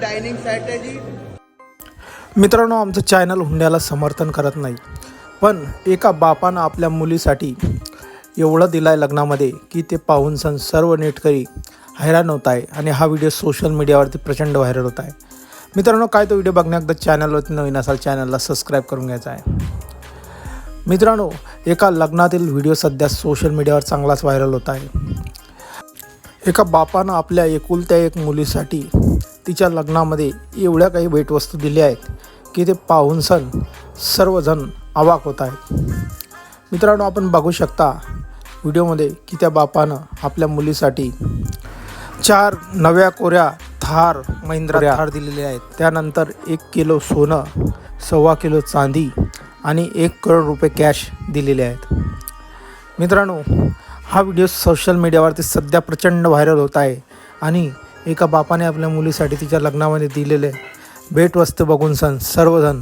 Dining set आहे जी. मित्रांनो आमचं चॅनल हुंड्याला समर्थन करत नाही. पण एका बापानं आपल्या मुलीसाठी एवढं दिलं आहे लग्नामध्ये की ते पाहून सण सर्व नेटकरी हैराण होत आहे आणि हा व्हिडिओ सोशल मीडियावरती प्रचंड व्हायरल होत आहे. मित्रांनो काय तो व्हिडिओ बघण्याकदा चॅनलवरती नवीन असाल चॅनलला सबस्क्राईब करून घ्यायचा आहे. मित्रांनो एका लग्नातील व्हिडिओ सध्या सोशल मीडियावर चांगलाच व्हायरल होत आहे. एका बापानं आपल्या एकुलत्या एक मुलीसाठी तिच्या लग्नामध्ये एवढ्या काही भेटवस्तू दिल्या आहेत की ते पाहून सण सर्वजण अवाक होत आहेत. मित्रांनो आपण बघू शकता व्हिडिओमध्ये की त्या बापानं आपल्या मुलीसाठी चार नव्या कोऱ्या थार महिंद्रा थार दिलेले आहेत. त्यानंतर एक किलो सोनं सव्वा किलो चांदी आणि एक करोड रुपये कॅश दिलेले आहेत. मित्रांनो हा व्हिडिओ सोशल मीडियावरती सध्या प्रचंड व्हायरल होत आहे आणि एका बापाने आपल्या मुलीसाठी तिच्या लग्नामध्ये दिलेले भेटवस्तू बघून सण सर्वजण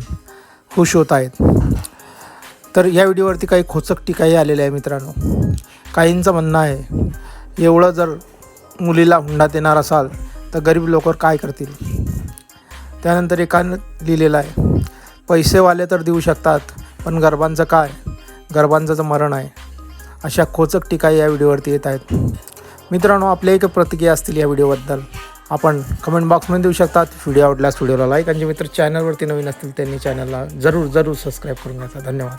खुश होत आहेत. तर या व्हिडिओवरती काही खोचक टीकाही आलेल्या आहे मित्रांनो. काहींचं म्हणणं आहे एवढं जर मुलीला हुंडा देणार असाल तर गरीब लोक काय करतील? त्यानंतर एकानं लिहिलेलं आहे पैसेवाले तर देऊ शकतात पण गरबांचं काय? गरबांचं मरण आहे. अशा खोचक टीका या व्हिडिओवरती येत आहेत. मित्रांनो आपल्या एक प्रतिक्रिया असतील या व्हिडिओबद्दल. आपण कमेंट बॉक्समध्ये देऊ शकतात व्हिडिओ आवडल्यास व्हिडिओला लाईक आणि जे मित्र चॅनलवरती नवीन असतील त्यांनी चॅनलला जरूर जरूर सबस्क्राईब करून घ्यायचा धन्यवाद.